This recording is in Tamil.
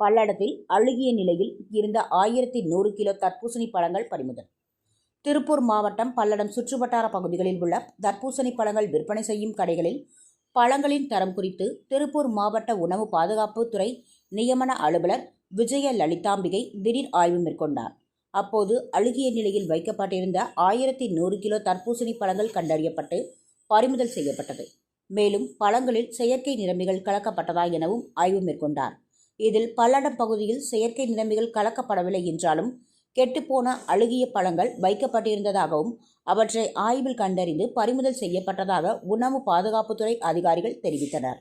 பல்லடத்தில் அழுகிய நிலையில் இருந்த ஆயிரத்தி நூறு கிலோ தர்பூசணி பழங்கள் பறிமுதல். திருப்பூர் மாவட்டம் பல்லடம் சுற்றுவட்டார பகுதிகளில் உள்ள தர்பூசணி பழங்கள் விற்பனை செய்யும் கடைகளில் பழங்களின் தரம் குறித்து திருப்பூர் மாவட்ட உணவு பாதுகாப்பு துறை நியமன அலுவலர் விஜய லலிதாம்பிகை திடீர் ஆய்வு மேற்கொண்டார். அப்போது அழுகிய நிலையில் வைக்கப்பட்டிருந்த ஆயிரத்தி நூறு கிலோ தர்பூசணி பழங்கள் கண்டறியப்பட்டு பறிமுதல் செய்யப்பட்டது. மேலும் பழங்களில் செயற்கை நிரம்பிகள் கலக்கப்பட்டதா எனவும் ஆய்வு மேற்கொண்டார். இதில் பல்லடம் பகுதியில் செயற்கை நிரம்பிகள் கலக்கப்படவில்லை என்றாலும் கெட்டுப்போன அழுகிய பழங்கள் வைக்கப்பட்டிருந்ததாகவும் அவற்றை ஆய்வில் கண்டறிந்து பறிமுதல் செய்யப்பட்டதாக உணவு பாதுகாப்புத்துறை அதிகாரிகள் தெரிவித்தனர்.